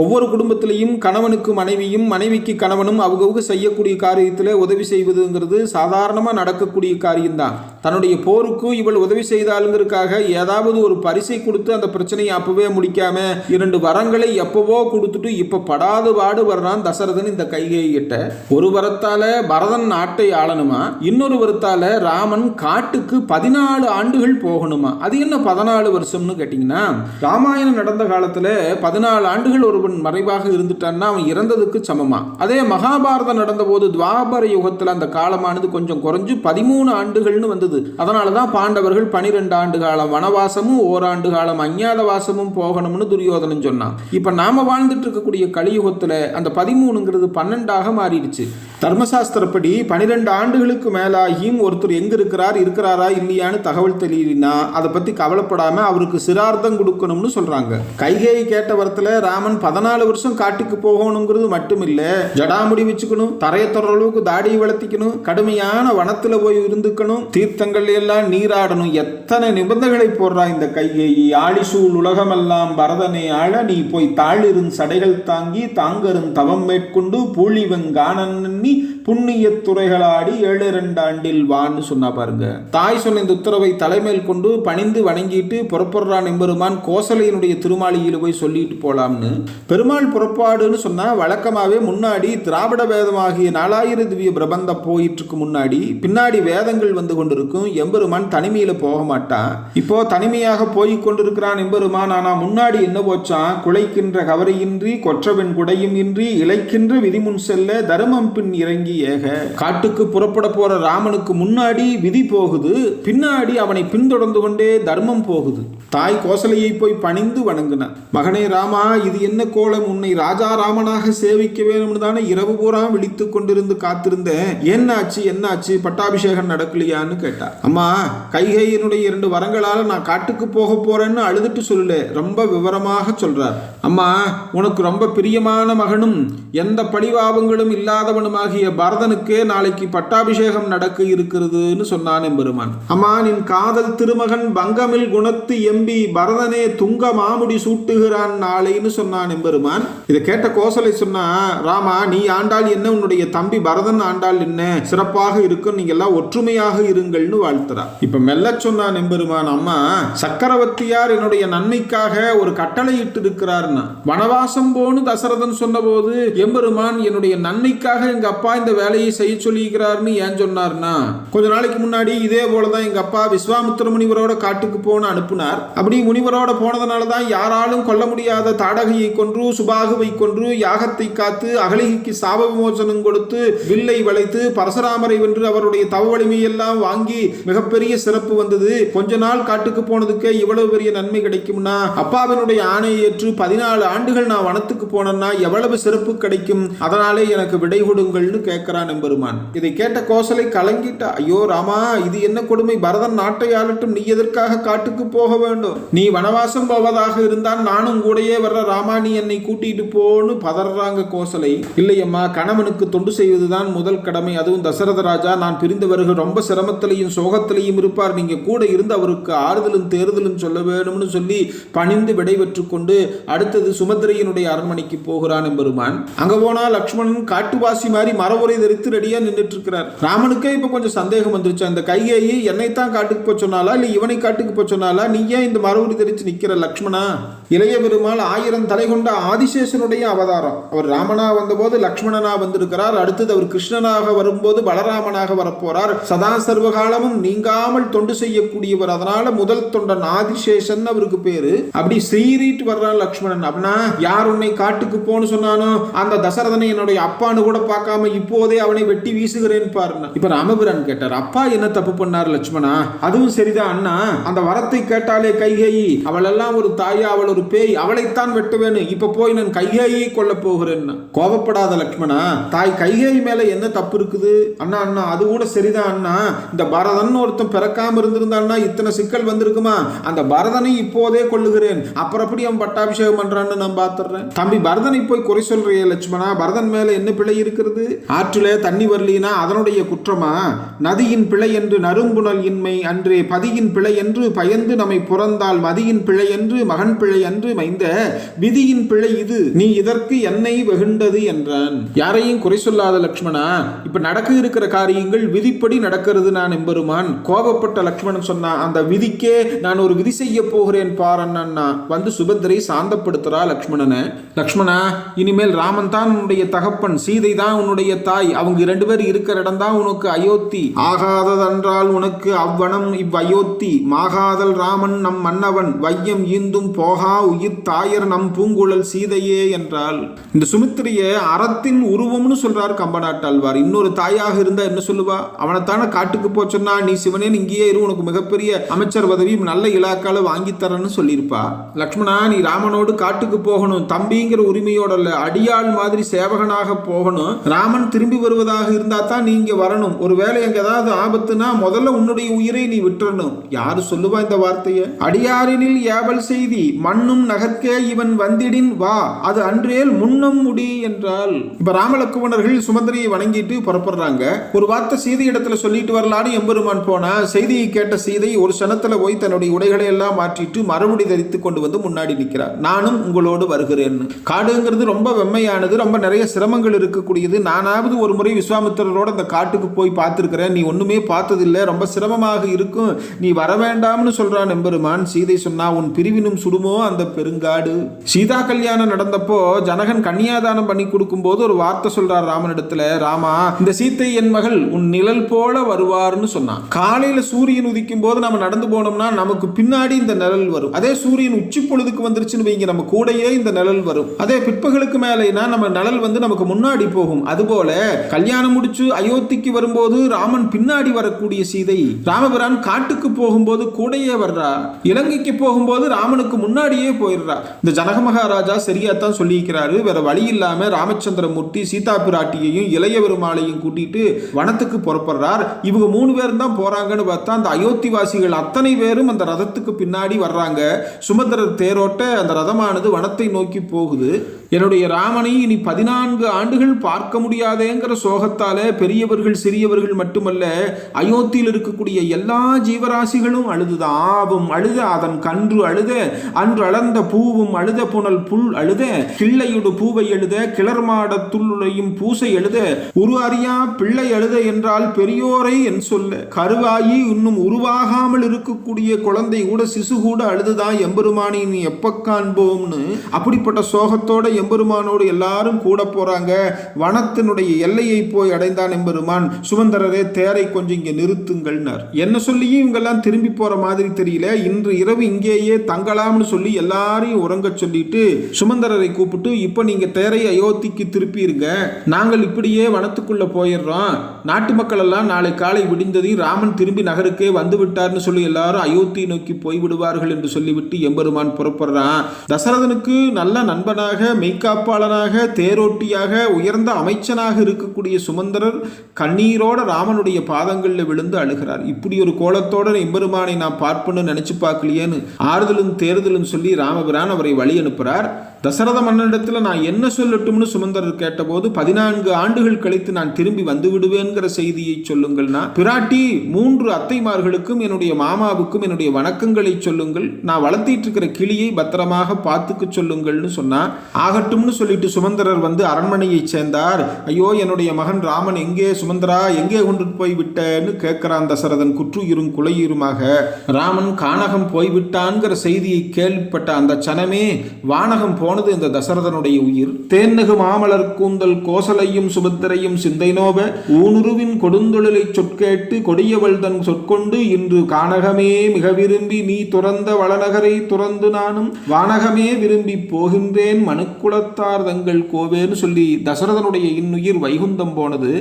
ஒவ்வொரு குடும்பத்திலையும் கணவனுக்கு மனைவியும் மனைவிக்கு கணவனும் அவங்கவுங்க செய்யக்கூடிய காரியத்தில் உதவி செய்வதுங்கிறது சாதாரணமாக நடக்கக்கூடிய காரியம்தான். தன்னுடைய போருக்கு இவள் உதவி செய்தாளுங்கிறதுக்காக ஏதாவது ஒரு பரிசை கொடுத்து அந்த பிரச்சனையை அப்பவே முடிக்காம இரண்டு வரங்களை எப்பவோ கொடுத்துட்டு இப்போ படாது பாடு வர்றான் தசரதன் இந்த கைகையிட்ட ஒரு வரத்தால பரதன் நாட்டை ஆளணுமா? இன்னொரு வரத்தால ராமன் காட்டுக்கு பதினாலு ஆண்டுகள் போகணுமா? அது என்ன பதினாலு வருஷம்னு கேட்டிங்கன்னா ராமாயணம் நடந்த காலத்தில் பதினாலு ஆண்டுகள் ஒரு ஒருவன் மறைவாக இருந்துட்டான்னா அவன் இறந்ததுக்கு சமமா? அதே மகாபாரதம் நடந்தபோது துவாபர யுகத்தில் அந்த காலமானது கொஞ்சம் குறைஞ்சு பதிமூணு ஆண்டுகள்னு வந்தது. அதனால தான் பாண்டவர்கள் பனிரெண்டு ஆண்டு காலம் வனவாசமும் ஓராண்டு காலம் அஞ்ஞாத வாசமும் போகணும்னு துரியோதனன் சொன்னான். இப்ப நாம வாழ்ந்துட்டு இருக்கக்கூடிய கலியுகத்துல அந்த பதிமூணுங்கிறது பன்னெண்டாக மாறிடுச்சு. தர்மசாஸ்திரப்படி பனிரெண்டு ஆண்டுகளுக்கு மேலாகியும் ஒருத்தர் எங்க இருக்கிறார் இருக்கிறாரா இல்லையான்னு தகவல் தெரியலனா அதை பத்தி கவலைப்படாம அவருக்கு சிரார்த்தம் கொடுக்கணும்னு சொல்றாங்க. கைகேயி கேட்ட வரத்துல ராமன் பதினாலு வருஷம் காட்டுக்கு போகணுங்கிறது மட்டும் இல்ல ஜடாமுடி வச்சுக்கணும் தரைய தொடுற அளவுக்கு தாடியை வளர்த்திக்கணும் கடுமையான வனத்துல போய் இருந்துக்கணும் தீர்த்தங்கள் எல்லாம் நீராடணும். எத்தனை நிபந்தனைகளை போடுறா இந்த கையை? ஆழிசூழ் உலகமெல்லாம் பரதனை ஆழ நீ போய் தாழிருந் சடைகள் தாங்கி தாங்கரும் தவம் மேற்கொண்டு பூழிவங்கானி புண்ணிய துறைகளாடி ஏழு இரண்டு ஆண்டில் வான்னு சொன்னா பாருங்க. தாய் சொன்ன இந்த உத்தரவை தலைமையில் கொண்டு பணிந்து வணங்கிட்டு புறப்படுறான் எம்பெருமான் கோசலையினுடைய திருமாளியில் போய் சொல்லிட்டு போலாம்னு பெருமாள் புறப்பாடுன்னு சொன்னா வழக்கமாவே முன்னாடி திராவிட வேதமாகிய நாலாயிர திவ்ய பிரபந்தம் போயிட்டுருக்கு முன்னாடி பின்னாடி வேதங்கள் வந்து கொண்டிருக்கும். எம்பெருமான் தனிமையில போக மாட்டான். இப்போ தனிமையாக போய் கொண்டிருக்கிறான் எம்பெருமான். ஆனால் முன்னாடி என்ன போச்சான்? குலைக்கின்ற கவரையின்றி கொற்றவன் குடையும் இன்றி இழைக்கின்ற விதிமுன் செல்ல தருமம் பின் இறங்கி ஏக. காட்டுக்கு புறப்பட போற ராமனுக்கு முன்னாடி விதி போகுது. பின்னாடி அவனை பின்தொடர்ந்து கொண்டே தர்மம் போகுது. தாய் கோசலையை போய் பணிந்து வணங்கினான். மகனே ராமா இது என்ன கோலம் உன்னை ராஜா ராமனாக சேவிக்க வேணும்னு தானே இரவு பூரா விழித்து கொண்டிருந்து காத்திருந்தேன். என்னாச்சு என்னாச்சு? பட்டாபிஷேகம் நடக்கலையான்னு கேட்டா. அம்மா கைகையினுடைய இரண்டு வரங்களால நான் காட்டுக்கு போக போறேன்னு அழுதுட்டு சொல்லல. ரொம்ப விவரமாக சொல்றார். அம்மா உனக்கு ரொம்ப பிரியமான மகனும் எந்த பழிவாபங்களும் இல்லாதவனுமாகிய பரதனுக்கே நாளைக்கு பட்டாபிஷேகம் நடக்க இருக்கிறதுன்னு சொன்னான் எம்பெருமான். அம்மா நின் காதல் திருமகன் பங்கமில் குணத்து எம்பி பரதனே துங்க மாமுடி சூட்டுகிறான் நாளைன்னு சொன்னான் எம்பெருமான் இதை கேட்ட கோசலை சொன்னா ராமா நீ ஆண்டாள் என்ன? உன்னுடைய தம்பி பரதன் ஆண்டாள் என்ன? சிறப்பாக இருக்கும் நீங்க எல்லாம் ஒற்றுமையாக இருங்கள்னு வாழ்த்துறா. இப்ப மெல்ல சொன்னான் எம்பெருமான் அம்மா சக்கரவர்த்தியார் என்னுடைய நன்மைக்காக ஒரு கட்டளை இட்டு இருக்கிறார்னா வனவாசம் போன்னு தசரதன் சொன்னபோது எம்பெருமான் என்னுடைய நன்மைக்காக எங்க அப்பா இந்த வேலையை செய்ய சொல்லியிருக்கிறார்னு ஏன் சொன்னார்னா? கொஞ்ச நாளைக்கு முன்னாடி இதே போலதான் எங்க அப்பா விஸ்வாமித்திர முனிவரோட காட்டுக்கு போன அனுப்புனார். அப்படி முனிவரோட போனதுனால தான் யாராலும் கொல்ல முடியாத தாடகையை கொண்டு கொன்று சுபாகுவை கொன்று யாகத்தை காத்து அகலிகைக்கு சாப விமோசனம் கொடுத்து வில்லை வளைத்து பரசுராமரை வென்று அவருடைய தவ வலிமையெல்லாம் வாங்கி மிகப்பெரிய சிறப்பு வந்தது. கொஞ்ச நாள் காட்டுக்கு போனதுக்கே இவ்வளவு பெரிய நன்மை கிடைக்கும்னா? அப்பாவினுடைய ஆணையை ஏற்று பதினாலு ஆண்டுகள் நான் வனத்துக்கு போனேன்னா எவ்வளவு சிறப்பு கிடைக்கும்? அதனாலே எனக்கு விடை கொடுங்கள்னு கேட்கிறான் எம்பெருமான். இதை கேட்ட கோசலை கலங்கிட்டா ஐயோ ராமா இது என்ன கொடுமை? பரதன் நாட்டை ஆளட்டும். நீ எதற்காக காட்டுக்கு போக வேண்டும்? நீ வனவாசம் போவதாக இருந்தால் நானும் கூடையே வர்ற ராமா நீ என்னை கூட்டிட்டு போன்னு பதறாங்க கோசலை. இல்லையம்மா கணவனுக்கு தொண்டு செய்வதுதான் முதல் கடமை. அதுவும் தசரத ராஜா நான் பிரிந்தவர்கள் ரொம்ப சிரமத்திலையும் சோகத்திலையும் இருப்பார். நீங்க கூட இருந்து அவருக்கு ஆறுதலும் தேறுதலும் சொல்ல வேணும்னு சொல்லி பணிந்து விடைபெற்று கொண்டு அடுத்தது சுமந்திரையினுடைய அரண்மனைக்கு போகிறான் எம்பெருமான். அங்க போனா லக்ஷ்மணன் காட்டுவாசி மாதிரி மரவுரை தரித்து ரெடியா நின்றுட்டு இருக்கிறார் ராமனுக்கே இப்ப கொஞ்சம் சந்தேகம் வந்துருச்சு. அந்த கையேயி என்னைத்தான் காட்டுக்கு போய் சொன்னாலா இல்ல இவனை காட்டுக்கு போய் சொன்னாலா நீ ஏன் இந்த மரபுரி தரித்து நிக்கிற லக்ஷ்மணா? இளைய பெருமாள் ஆயிரம் தலை கொண்ட ஆதிசேஷனுடைய அவதாரம். அவர் ராமனா வந்தபோது லக்ஷ்மணனா வந்திருக்கிறார். அடுத்தது அவர் கிருஷ்ணனாக வரும்போது பலராமனாக வரப்போறார். சதா சர்வகாலமும் நீங்காமல் தொண்டு செய்யக்கூடியவர். அதனால முதல் தொண்டன் ஆதிசேஷன் அவருக்கு பேரு. அப்படி சீறிட்டு வர்றார் லக்ஷ்மணன். அப்படின்னா யார் உன்னை காட்டுக்கு போன்னு சொன்னானோ அந்த தசரதனை என்னுடைய அப்பான்னு கூட பார்க்காம இப்போதே அவனை வெட்டி வீசுகிறேன் பாருங்க இப்ப ராமபிரான் கேட்டார் அப்பா என்ன தப்பு பண்ணார் லட்சுமணா அதுவும் சரிதான் அண்ணா? அந்த வரத்தை கேட்டாலே கைகேயி. அவள் எல்லாம் ஒரு தாயா அவள் ஒரு பேய். அவளைத்தான் வெட்டுவேன்னு. இப்ப போய் நான் கைகேயை கொல்ல போகிறேன். கோபப்படாத லக்ஷ்மணா தாய் கைகேயி மேல என்ன தப்பு இருக்குது? அண்ணா அண்ணா அது கூட சரிதான் அண்ணா. இந்த பரதன் ஒருத்தன் பிறக்காம இருந்திருந்தான்னா இத்தனை சிக்கல் வந்திருக்குமா? அந்த பரதனை இப்போதே கொள்ளுகிறேன் அப்புறம் எப்படி அவன் பட்டாபிஷேகம் பண்றான்னு நான் பார்த்துறேன் தம்பி பரதனை போய் குறை சொல்றிய லட்சுமணா பரதன் மேல என்ன பிழை இருக்கிறது? ஆற்றிலே தண்ணி வரலினா அதனுடைய குற்றமா? நதியின் பிழை என்று நறும்புணல் இன்மை அன்றே பதியின் பிழை என்று பயந்து நம்மை புறந்தால் மதியின் பிழை என்று மகன் பிழை என்று மைந்த விதியின் பிழை இது. நீ இதற்கு என்னை வெகுண்டது என்றான். யாரையும் குறை சொல்லாத லக்ஷ்மணா இப்ப நடக்க இருக்கிற காரியங்கள் விதிப்படி நடக்கிறது நான் எம்பெருமான். கோபப்பட்ட லக்ஷ்மணன் சொன்னா அந்த விதிக்கே நான் ஒரு விதி செய்ய போகிறேன் பாரண்ணா வந்து சுபத்திரை சாந்தப்படுத்துறா லக்ஷ்மணனை. லக்ஷ்மணா இனிமேல் ராமன் தான் உன்னுடைய தகப்பன் சீதை தான் உன்னுடைய தாய். அவங்க ரெண்டு பேர் இருக்கிற இடம் தான் உனக்கு அயோத்தி. ஆகாததென்றால் உனக்கு அவ்வனம் இவ் அயோத்தி மாகாதல் ராமன் நம் மன்னவன். வையம் ஈந்தும் போகா உயிர் தாயர் நம் பூங்குழல் சீதையே என்றால் இந்த சுமித்திரிய அறத்தின் உருவம்னு சொல்றார் கம்பநாட்டாழ்வார் இன்னொரு தாயாக இருந்தா என்ன சொல்லுவா? அவனைத்தானே காட்டுக்கு போ நீ சிவனே இங்கேயே இரு உனக்கு மிகப்பெரிய அமைச்சர் பதவி நல்ல இலாக்கால வாங்கி தரேன்னு சொல்லியிருப்பா. லக்ஷ்மணா நீ ராமனோடு காட்டுக்கு போகணும். தம்பிங்கிற உரிமையோட இல்ல அடியாள் மாதிரி சேவகனாக போகணும். ராமன் திரும்பி வருவதாக இருந்தா தான் நீ இங்க வரணும். ஒருவேளை எங்க ஏதாவது ஆபத்துனா முதல்ல உன்னுடைய உயிரை நீ விட்டுறணும். யாரு சொல்லுவா இந்த வார்த்தையை? அடியாரினில் ஏவல் செய்தி மண்ணும் நகர்க்கே இவன் வந்திடி வந்திடின் வா அது அன்றேல் முன்னம் முடி என்றால். இப்ப ராமலக்குமணர்கள் சுமந்திரியை வணங்கிட்டு புறப்படுறாங்க. ஒரு வார்த்தை சீதை இடத்துல சொல்லிட்டு வரலான்னு எம்பெருமான் போனா செய்தியை கேட்ட சீதை ஒரு சனத்துல போய் தன்னுடைய உடைகளை எல்லாம் மாற்றிட்டு மறுபடி தரித்து கொண்டு வந்து முன்னாடி நிற்கிறார் நானும் உங்களோடு வருகிறேன்னு. காடுங்கிறது ரொம்ப வெம்மையானது ரொம்ப நிறைய சிரமங்கள் இருக்கக்கூடியது. நானாவது ஒரு முறை விஸ்வாமித்திரரோட அந்த காட்டுக்கு போய் பார்த்துருக்கிறேன். நீ ஒண்ணுமே பார்த்ததில்லை ரொம்ப சிரமமாக இருக்கும். நீ வர வேண்டாம்னு சொல்றான் எம்பெருமான். சீதை சொன்னா உன் பிரிவினும் சுடுமோ அந்த பெருங்காடு? சீதா கல்யாணம் நடந்தப்போ ஜனகன் கன்னியாதானம் பண்ணி கொடுக்கும்போது ஒரு வார்த்தை சொல்றார் ராமனிடத்துல ராமா இந்த சீத்தை என் மகள் உன் நிழல் போல வருவார்னு சொன்னான். காலையில சூரியன் உதிக்கும் போது நம்ம நடந்து போனோம்னா நமக்கு பின்னாடி இந்த நிழல் வரும். அதே சூரியன் உச்சி பொழுதுக்கு வந்துருச்சுன்னு வைங்க நம்ம கூடயே இந்த நிழல் வரும். அதே பிற்பகலுக்கு மேலேனா நம்ம நிழல் வந்து நமக்கு முன்னாடி போகும். அதுபோல கல்யாணம் முடிச்சு அயோத்திக்கு வரும்போது ராமன் பின்னாடி வரக்கூடிய சீதை ராமபிரான் காட்டுக்கு போகும்போது கூடையே வர்றா. இலங்கைக்கு போகும்போது ராமனுக்கு முன்னாடியே போயிடுறா. இந்த ஜனக மகாராஜா சரியாத்தான் சொல்லியிருக்கிறாரு. வேற வழி இல்லாம ராமச்சந்திரமூர்த்தி சீதா பிராட்டியையும் இளைய பெருமாளையும் கூட்டிட்டு வனத்துக்கு புறப்படுறார். இவங்க மூணு பேரும் தான் போறாங்கன்னு பார்த்தா அந்த அயோத்தி வாசிகள் அத்தனை பேரும் அந்த ரதத்துக்கு பின்னாடி வர்றாங்க. சுமந்திரர் தேரோட்ட அந்த ரதமானது வனத்தை நோக்கி போகுது. என்னுடைய ராமனை இனி பதினான்கு ஆண்டுகள் பார்க்க முடியாதேங்கிற சோகத்தால பெரியவர்கள் சிறியவர்கள் மட்டுமல்ல அயோத்தியில் இருக்கக்கூடிய எல்லா ஜீவராசிகளும் அழுதுதான் ஆவும் அழுத அதன் கன்று அழுத அன்று அளந்த பூவும் அழுத புனல் புல் அழுத கிள்ளையுடு பூவை எழுத கிளர்மாடத்துள்ளுடையும் பூசை எழுத உரு அறியா பிள்ளை அழுத என்றால் பெரியோரை என் சொல்ல கருவாயி இன்னும் உருவாகாமல் இருக்கக்கூடிய குழந்தை கூட சிசு கூட அழுதுதான் எம்பெருமானி நீ எப்ப காண்போம்னு அப்படிப்பட்ட சோகத்தோட எம்பெருமானோடு எல்லாரும் கூட போறாங்க. வனத்தினுடைய எல்லையை போய் அடைந்தான் எம்பெருமான். சுமந்தரரே தேரை கொஞ்சம் இங்கே நிறுத்துங்கள்னார். என்ன சொல்லியும் இவங்கெல்லாம் திரும்பி போற மாதிரி தெரியல. இன்று இரவு இங்கேயே தங்கலாம்னு சொல்லி எல்லாரையும் உறங்க சொல்லிட்டு சுமந்தரரை கூப்பிட்டு இப்போ நீங்க தேரை அயோத்திக்கு திருப்பிருங்க நாங்கள் இப்படியே வனத்துக்குள்ள போயிடுறோம். நாட்டு மக்கள் எல்லாம் நாளை காலை விடிந்ததையும் ராமன் திரும்பி நகருக்கே வந்து விட்டார்னு சொல்லி எல்லாரும் அயோத்தி நோக்கி போய் விடுவார்கள் என்று சொல்லிவிட்டு எம்பெருமான் புறப்படுறான். தசரதனுக்கு நல்ல நண்பனாக மெய்காப்பாளனாக தேரோட்டியாக உயர்ந்த அமைச்சனாக இருக்கக்கூடிய சுமந்தரர் கண்ணீரோட ராமனுடைய பாதங்களில் விழுந்து அழுகிறார். இப்படி ஒரு கோலத்தோட எம்பெருமானை நான் பார்ப்பேன்னு நினைச்சு பார்க்கலையேன்னு ஆறுதலும் தேர்தலும் சொல்லி ராமபிரான் அவரை வழி அனுப்புகிறார் தசரத மன்னனிடத்தில் நான் என்ன சொல்லட்டும்னு சுமந்தரர் கேட்டபோது பதினான்கு ஆண்டுகள் கழித்து நான் திரும்பி வந்து விடுவேங்கிற செய்தியை சொல்லுங்கள்னா பிராட்டி மூன்று அத்தைமார்களுக்கும் என்னுடைய மாமாவுக்கும் என்னுடைய வணக்கங்களை சொல்லுங்கள். நான் வளர்த்திட்டு இருக்கிற கிளியை பத்திரமாக பார்த்துக்க சொல்லுங்கள்னு சொன்னா ஆக ஆகட்டும்னு சொல்லிட்டு சுமந்திரர் வந்து அரண்மனையை சேர்ந்தார். ஐயோ என்னுடைய மகன் ராமன் எங்கே சுமந்திரா? எங்கே கொண்டு போய் விட்டேன்னு கேட்கிறான் தசரதன் குற்றுயிரும் குலையுருமாக. ராமன் கானகம் போய்விட்டான்கிற செய்தியை கேள்விப்பட்ட அந்த சனமே வானகம் போனது இந்த தசரதனுடைய உயிர். தேன்னகு மாமலர் கூந்தல் கோசலையும் சுபத்திரையும் சிந்தை ஊனுருவின் கொடுந்தொழிலை சொற்கேட்டு கொடியவள் தன் சொற்கொண்டு இன்று கானகமே மிக விரும்பி நீ துறந்த வளநகரை துறந்து நானும் வானகமே விரும்பி போகின்றேன் மனுக்குள் குலத்தார் தங்கள் கோவேன்னு சொல்லி தசரதனுடைய இன்னுயிர் வைகுந்தம் போனது.